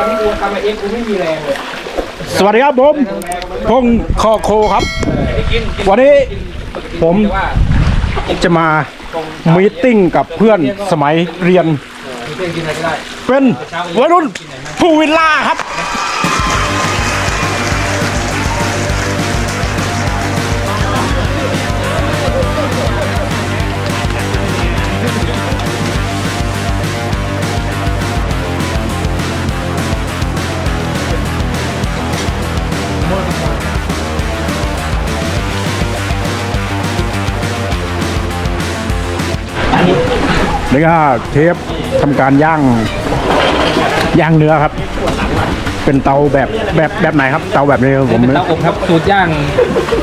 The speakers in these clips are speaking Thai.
อนที่กูทำไอเอ็กกูไม่มีแรงเลยสวัสดีครับผมพงษ์คอโคครับ วันนี้ผมแต่ว่าจะมามีตติ้งกับเพื่อนสมัยเรียนมีเพื่อนกินอะไรก็ได้เป็นวัยรุ่นภูวิลล่าครับ นี่ก็เทปทำการย่างย่างเนื้อครับ เป็นเตาแบบแบบแบบไหนครับ เตาแบบนี้ครับผมเป็นเตาอบครับสูตรย่าง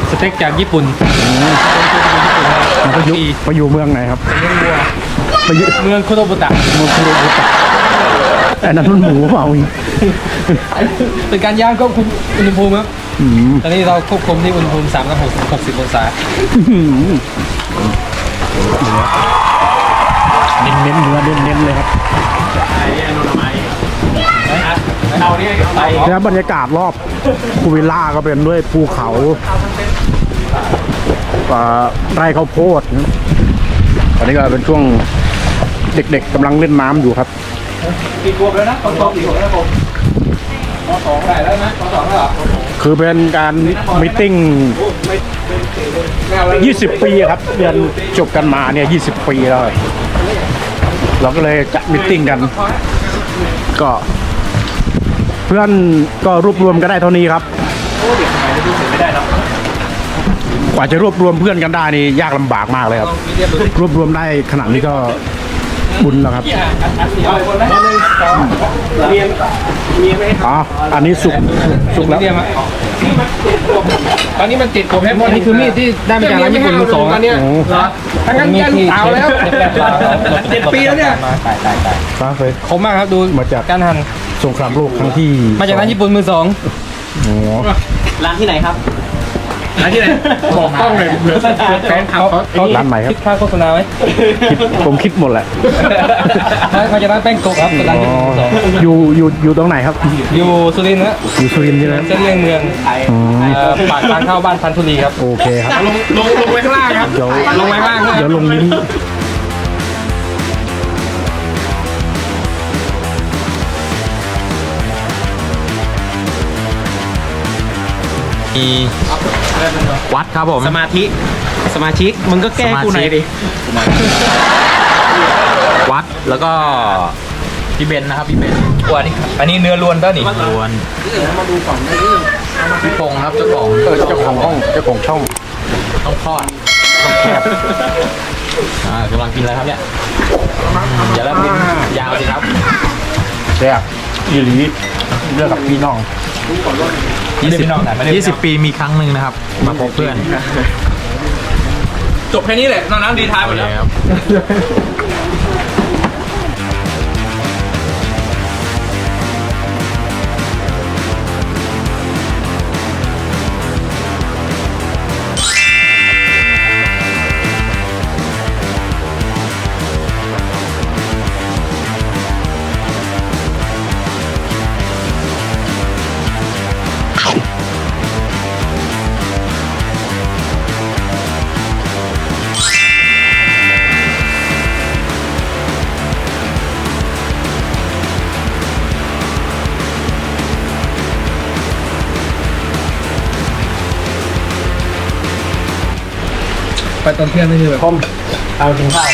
สเต็กจากญี่ปุ่นมันก็ยุไปอยู่เมืองไหนครับไปอยู่เมืองโคโตบุตะเมืองคุโรบุตะอันนั้นมันหมูเปล่าอีกเป็นการย่างควบคุมอุณหภูมิครับอืมตอนนี้เราควบคุมที่อุณหภูมิ3กับ60องศา เน้นเน้นๆเนื้อเน้นเน้นๆเลยครับเอาเนี่ยไปแล้วบรรยากาศรอบภูวิลล่าก็เป็นด้วยภูเขาอ่าไร่ข้าวโพดนะตอนนี้ก็เป็นช่วงเด็กๆกำลังเล่นน้ำอยู่ครับกี่ขวบแล้วนะตอนสองกี่ขวบแล้วผมตอนสองได้แล้วนะตอนสองแล้วเหรอคือเป็นการมิทติ้งไม่เอาแล้ว20 ปีครับเรียนจบกันมาเนี่ย 20 ปีแล้ว เราก็เลยจะมิทติ้งกัน ก็ เพื่อนก็รวบรวมกันได้เท่านี้ครับ กว่าจะรวบรวมเพื่อนกันได้นี่ยากลำบากมากเลยครับมีเรียบดูสิรวบรวมได้ขนาดนี้ก็บุญแล้วครับเอาไปคนไหมหนึ่งสองเมียเมียไม่ให้อ๋ออันนี้สุกสุกแล้วเรียมอะ ตอนนี้มันติดผมแค่อันนี้คือมีดที่ได้มาจากร้านญี่ปุ่นมือสองอันเนี้ยโอ้ทั้งนั้นแกลูกสาวแล้วเจ็ดปีแล้วเนี่ยตายตายตายฟ้าเคยคมมากครับดูมาจากการหั่นสงครามโลกครั้งที่ มาจากร้านญี่ปุ่นมือสองโอ้โหร้านที่ไหนครับ ร้านที่ไหนบอกต้องเลยเผื่อแฟนเขาเขาร้านไหนครับ คิดค่าโฆษณาไหมคิดผมคิดหมดแหละมาจากร้านแป้งโกะครับร้านอ๋อญี่ปุ่นมือสองอยู่อยู่อยู่ตรงไหนครับ อยู่สุรินทร์นะอยู่สุรินทร์ใช่ไหมเส้นเลี่ยงเมืองอืมเอ่อปากทางเข้าบ้านพันธุรีครับ โอเคครับลงลงลงไว้ข้างล่างครับเดี๋ยวลงไว้ข้างล่างนะเดี๋ยวลงลิงก์มี วัดครับผม สมาธิ สมาชิก มึงก็แก้กูหน่อยดิ วัดแล้วก็พี่เบนนะครับพี่เบนอันนี้อันนี้เนื้อล้วนป่ะนี่ลวนพี่พงษ์ครับเจ้าของเออเจ้าของห้องเจ้าของช่องต้องทอดอ่ากำลังกินอะไรครับเนี่ยอืมอย่าแล้วกินยาวสิครับแซ่บอีหลีเลือกกับพี่น้อง ยี่สิบยี่สิบ20ปีมีครั้งหนึ่งนะครับ มาพบเพื่อน จบแค่นี้แหละนอกนั้นดีท้ายหมโอดเคแล้ว ไปตอนเที่ยงนี่คือแบบผมเอากินข้าว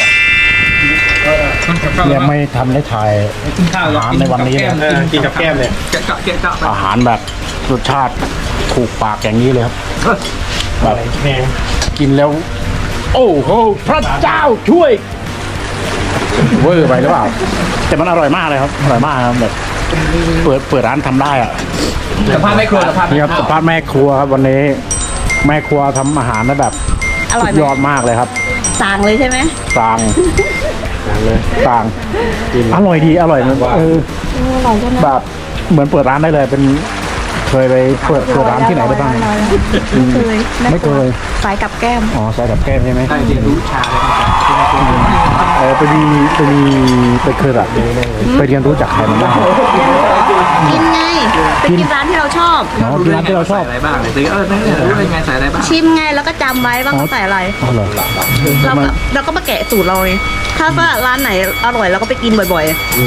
ต้องกับข้าวยังไม่ทันได้ถ่ายกินข้าวอาหารในวันนี้นะกินกับแก้มเลยแกะกะแกะกะไปอาหารแบบรสชาติถูกปากอย่างนี้เลยครับแบบกินแล้ว โอ้โหพระเจ้าช่วยเวอร์ไปหรือเปล่า แต่มันอร่อยมากเลยครับอร่อยมากครับแบบเปิดเปิดร้านทำได้อะสัมภาษณ์ไม่ครัวสัมภาษณ์นี่ครับสัมภาษณ์แม่ครัวครับวันนี้ แม่ครัวทำอาหารได้แบบ อร่อยสุดไหมยอดมากเลยครับสั่งเลยใช่ไหมต่างเลยต่างอร่อยดีอร่อยนะเอออร่อยใช่ไหมแบบเหมือนเปิดร้านได้เลยเป็นเคยไปเปิดเปิดร้านที่ไหนได้บ้างอร่อยไม่เคยไม่เคยสายกับแก้มอ๋อใส่กับแก้มใช่ไหมจริงรู้ชาเลยเออไปดีไปดีไปเคยแบบไปเรียนรู้จากใครมาบ้าง กินไงไปกินร้านที่เราชอบ อ๋อกินร้านที่เราชอบ ใส่อะไรบ้างเลยเออนั่นเนี่ยรู้ได้ไงใส่อะไรบ้างชิมไงแล้วก็จำไว้ว่าเขาใส่อะไร อ๋อเหรอเราก็เราก็มาแกะสูตรเราไงถ้าว่าร้านไหนอร่อยเราก็ไปกินบ่อยๆเ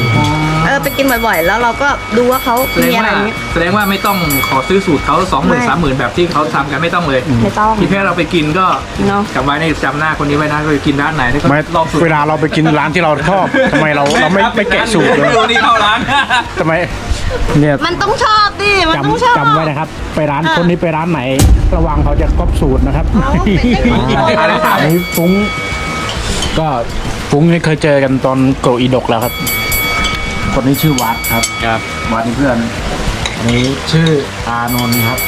ออไปกินบ่อยๆ แล้วเราก็ดูว่าเขาแสดงมีอะไรว่าอย่างนี้แสดงว่าไม่ต้องขอซื้อสูตรเขาสองหมื่นไม่สามหมื่นแบบที่เขาทำกันไม่ต้องเลยไม่ต้องที่แค่เราไปกินก็เนาะจำไว้ในจำหน้าคนนี้ไว้นะก็ไปกินร้านไหนนี่ก็ไม่ลองสูตรเวลาเราไปกินร้านที่เราชอบทำไมเราเราไม่ไม่แกะสูตรเลยดูนี่เข้าร้าน ทำไมเนี่ยมันต้องชอบดิ มันต้องชอบ จำจำไว้นะครับ ไปร้านอะ คนนี้ไปร้านไหน ระวังเขาจะก๊อปสูตรนะครับอ๋อเป็นได้ไงอันนี้ฟุ้ง ก็ฟุ้งนี่เคยเจอกันตอนโกรอีดกแล้วครับ คนนี้ชื่อวัดครับ ครับวัดนี่เพื่อนอันนี้ชื่ออานนท์ครับ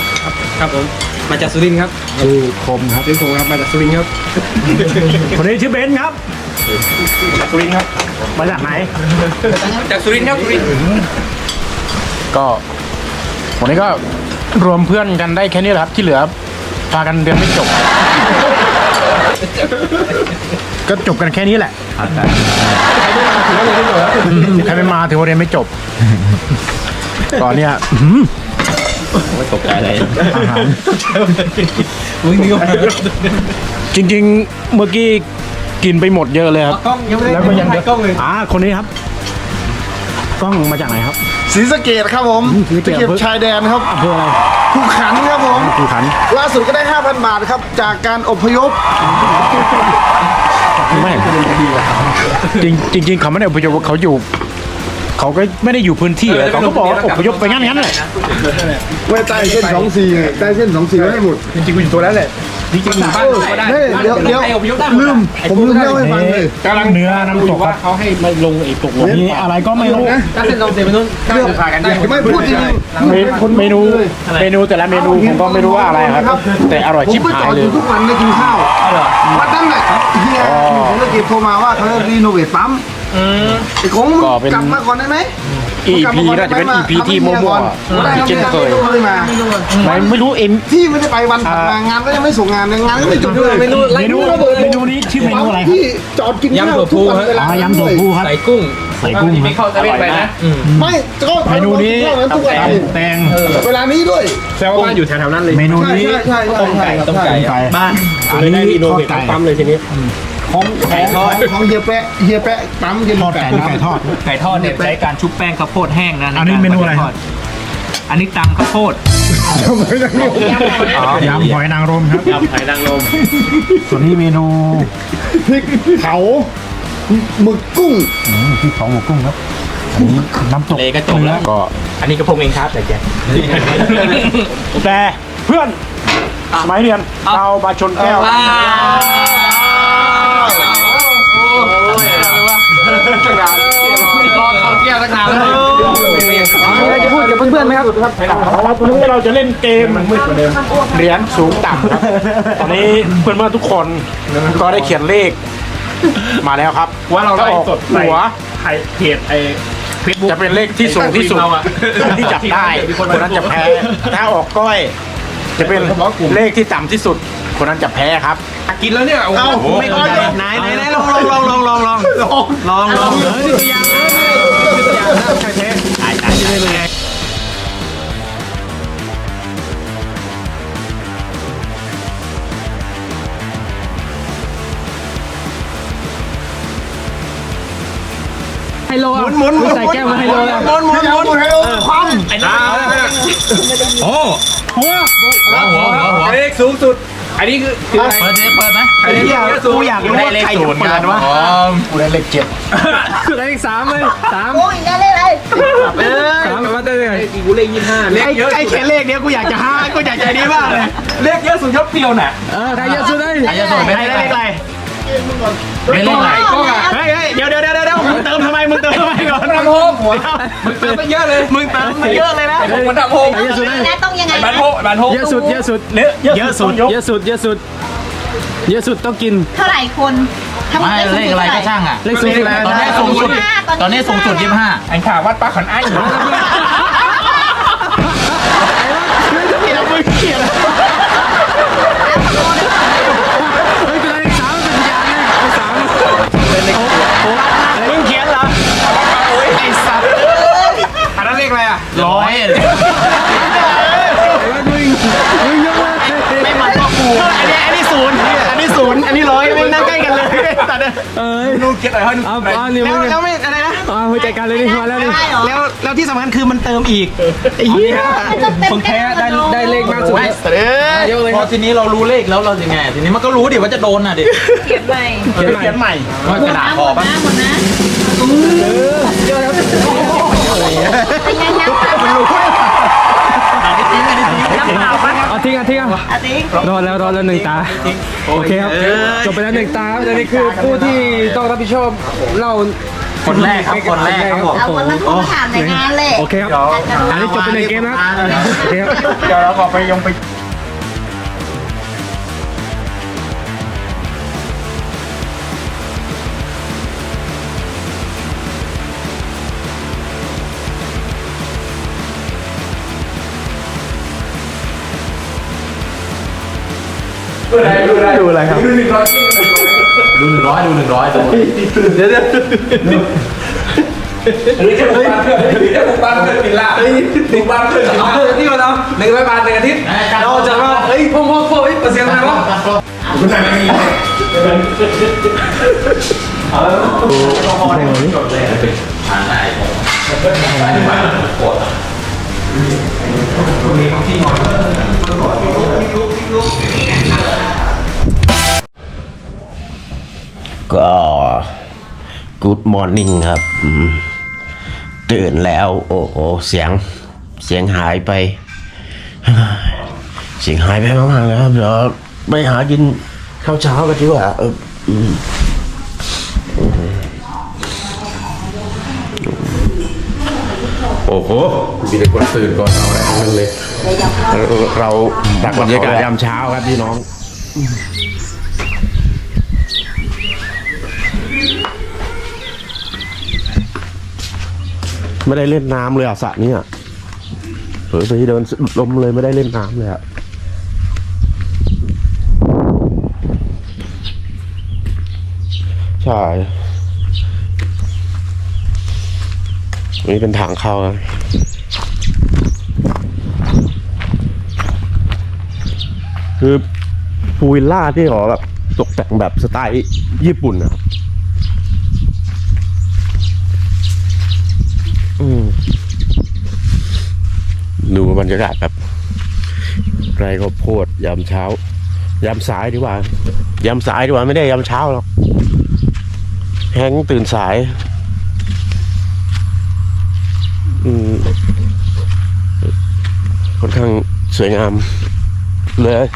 ครับผมมาจากสุรินทร์ครับชื่อคมครับชื่อผมครับมาจากสุรินทร์ครับ คนนี้ชื่อเบนซ์ครับสุรินทร์ครับ มาจากไหน จากสุรินทร์ครับสุรินทร์ก็วันนี้ก็รวมเพื่อนกันได้แค่นี้แหละครับที่เหลือพากันเรียนไม่จบ ก็จบกันแค่นี้แหละอืม ใครไม่มาถือว่าเรียนไม่จบ ตอนเนี้ยอื้อหือตกใจเลยอาหารจริงๆ เมื่อกี้กินไปหมดเยอะเลยครับ กล้องยังไม่ได้แล้วก็ยัง ถ่ายกล้องเลยอ่าคนนี้ครับ กล้องมาจากไหนครับ ศรีสะเกดครับผมอืมศรีสะเกษตะเข็บชายแดนครับอำเภออะไรภูขันครับผม ภูขัน ล่าสุดก็ได้ 5,000 บาทครับ จากการอพยพ ไม่จริงจริงๆเขาไม่ได้อพยพเขาอยู่ เขาก็ไม่ได้อยู่พื้นที่อะเขาก็บอกว่าอพยพไปงั้นงั้นๆเลยไว้ใต้เส้น24ไงใต้เส้น24ไว้ให้หมดจริงๆกูอยู่ตัวนั้นแหละ จริงๆอยู่บ้านก็ได้เฮ้ยเดี๋ยวเดี๋ยวไอ้อพยพได้หมดลืมผมลืมเล่าให้ฟังเลย กำลังเนื้อน้ำตกว่าครับเขาให้มาลงไอ้ตกลงนี่อะไรก็ไม่รู้ถ้าเส้นตรงเส้นไปนู้นก็จะพากันได้ไม่พูดจริงเมนูเมนูเมนูแต่ละเมนูผมก็ไม่รู้ว่าอะไรครับ แต่อร่อยผมชิบก็จหาอยดเลอยยู่ทุกวันไม่กินข้าววัดนั้นแหละเฮียศรีสะเกดโทรมาว่าเขาจะรีโนเวทปั๊ม ไอ้คงมึงกลับมาก่อนได้ไหม EP น่าจะเป็น EP ที่มั่วๆที่เช่นเคยไม่มาไม่ไม่รู้เอ็ม ที่ไม่ได้ไปวันถัดมางานก็ยังไม่ส่งงานเลยงานก็ไม่จบเลยเมนูเมนูเมนูนี้ชื่อเมนูอะไรครับที่จอดกินข้าวทุกวันเวลาอ่ายำถั่วพูครับใส่กุ้งใส่กุ้งไม่เข้าเซเว่นไปนะไม่ก็เมนูนี้ทุกวันตำแตงเวลานี้ด้วย แซวว่าบ้านอยู่แถวๆนั้นเลยเมนูใช่นี้ใช่ใช่ต้มไก่ต้มไก่ ไก่บ้านอันเลยได้นี้รีโนทอเวดทไก่ปั๊มเลยทีนี้ ของของของเฮียแปะเฮียแปะปั๊มเย็นทอดไก่หรือไก่ทอดไก่ทอดเนี่ยใช้การชุบแป้งข้าวโพดแห้งนะอันนี้ใการเมนูอะไรทอดอันนี้ตำข้าวโพดยำหอยนางรมครับยำไข่นางรมส่วนนี้เมนูพริกเผาหมึกกุ้งอืมพริกเผาหมูกุ้งครับอันนี้น้ำตกเลก็จบแล้วก็ อันนี้กระพงเองครับแต่แกแต่เพื่อนสมัยเรียนเราบาชนแก้ว ตั้งนานรอเขาแก้วตั้งนานแล้วมีอะไรจะพูดกับเพื่อนๆไหมครับวันนี้เราจะเล่นเกมเหรียญสูงต่ำครับตอนนี้เพื่อนเพื่อนๆทุกคนก็ได้เขียนเลข มาแล้วครับ ว่าเราถ้าได้ออกสดหัวไข่เพจไอ้เฟซบุ๊กจะเป็นเลขที่สูงที่สุดที่จับได้คนนั้นจะแพ้ถ้าออกก้อย จะเป็นเลขที่ต่ำที่สุด คนนั้นจะแพ้ครับกินแล้วเนี่ยโอ้เอาโหไม่ก้อยไหนไหนลองลองลอง องลองลองลองลองเออนี่ตัวอย่างนี่ตัวอย่างนะใครแพ้ตายตายเลยเลยไฮโลหมุนหมุนใส่แก้วมาไฮโลแล้วหมุนหมุนหมุนหมุนให้เราความไอ้น้าโอ้หัวหัวหัวหัวเลขสูงสุดอันนี้คือเปิดเปิดไหมอันนี้ กูอยากรู้ว่าใครจะเปิดวะกูได้เลขเจ็ดคือเลขสามเลยสามโอ้ยได้เลยเลยสามแบบว่าได้เลยกูเลขยี่ห้าเลขเยอะไอ้แค่เลขเนี้ยกูอยากจะห้ากูอยากใจดีมากเลยเลขเยอะสุดยอดเปรี้ยวน่ะเออใครเยอะสุดเลยไอ้ยาสูบไม่ได้เลขอะไรไม่เลขอะไรก็อะเฮ้ยเฮ้ยเดี๋ยวเดี๋ยวเดี๋ยวเดี๋ยวมึงเติมทำไม มึงเติมทำไมก่อนทำโฮมหัวมึงเติมไปเยอะเลย มึงเติมมาเยอะเลยนะมันทำโฮมนะต้องยังไงบันโฮบันโฮเยอะสุด เยอะสุดเยอะเยอะสุด เยอะสุด เยอะสุด เยอะสุดต้องกิน เท่าไหร่คนทั้งหมดไม่เลขอะไรก็ช่างอะ เลขสูงสุดแล้วตอนนี้สูงสุด ตอนนี้สูงสุดยี่สิบห้า ไอ้ข่าววัดป้าขันไอ้ เอ้ยนูเก็บอะไรให้เอาเอานี่แล้วมันแล้วไม่อะไรนะเอาจัดการเลยนี่มาแล้วนี่ได้เหรอแล้วแล้วที่สำคัญคือมันเติมอีกไอ้เหี้ยคนแพ้ได้ได้เลขมากสุดไม่เด้อพอทีนี้เรารู้เลขแล้วเราจะไงทีนี้มันก็รู้ดิว่าจะโดนอะดิเก็บใหม่เขียนใหม่ว่ากระดาษพอปะหมดนะเป็นไงน้ำเปล่ามันรู้ อะทิ้งอะอาทิตย์รอดแล้วรอดแล้วหนึ่งตา โอเคครับ จบไปแล้วหนึ่งตาแล้วนี่คือผู้ที่ต้องรับผิดชอบเล่าคนแรกครับคนแรกครับผม เอาวันนั้นเขามาถามในงานเลย โอเคครับ อันนี้จบไปหนึ่งเกมนะครับโอเคครับ เดี๋ยวเราขอไปยงไป ดูอะไรครับดูหนึ่งร้อยดูหนึ่งร้อยดูหนึ่งร้อยสมมติเดี๋ยวเดี๋ยวหรือแค่บุกบ้านเพื่อนหรือแค่บุกบ้านเพื่อนกินลาบบุกบ้านเพื่อนกินลาบที่เราทำหนึ่งร้อยบาทหนึ่งอาทิตย์เราจะว่าเฮ้ยพ่อพ่อพ่อเฮ้ยเปอร์เซ็นต์อะไรวะคุณนายไม่มีทานได้ ผมก็ Good Morning ครับอืมตื่นแล้ว โอ้โหเสียง เสียงหายไป เสียงหายไปมากๆเลยครับเดี๋ยวไปหากินข้าวเช้ากันดีกว่าเอออืมโอ้โห มีแต่คนตื่นก่อนเราแล้วนั่นเลย เราดักบรรยากาศยามเช้าครับพี่น้อง ไม่ได้เล่นน้ำเลยอะสระนี้อะเผลอไปเดินลมเลยไม่ได้เล่นน้ำเลยอะใช่นี่เป็นทางเข้าคือพูวิลล่าที่เขาแบบตกแต่งแบบสไตล์ญี่ปุ่นนะครับ ดูบรรยากาศแบบไรก็โพดยามเช้ายามสายดีกว่ายามสายดีกว่าไม่ได้ยามเช้าหรอกแฮงตื่นสาย อืมค่อนข้างสวยงามเลย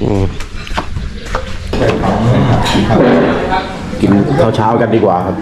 อืมกินข้าว เช้าๆกันดีกว่าครับ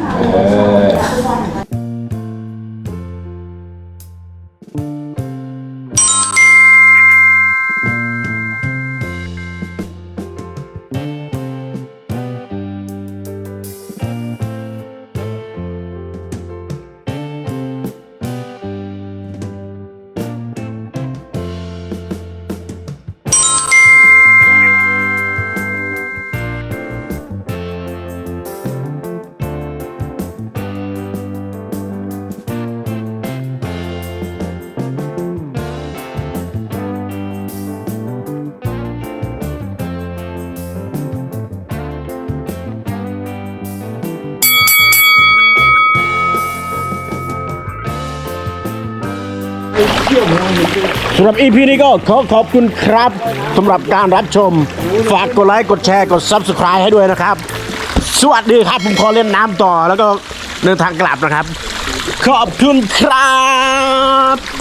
สำหรับ EP นี้ก็ขอขอบคุณครับสำหรับการรับชม ฝากกดไลค์ กดแชร์ กด Subscribe ให้ด้วยนะครับ สวัสดีครับ ผมขอเล่นน้ำต่อแล้วก็เดินทางกลับนะครับ ขอบคุณครับ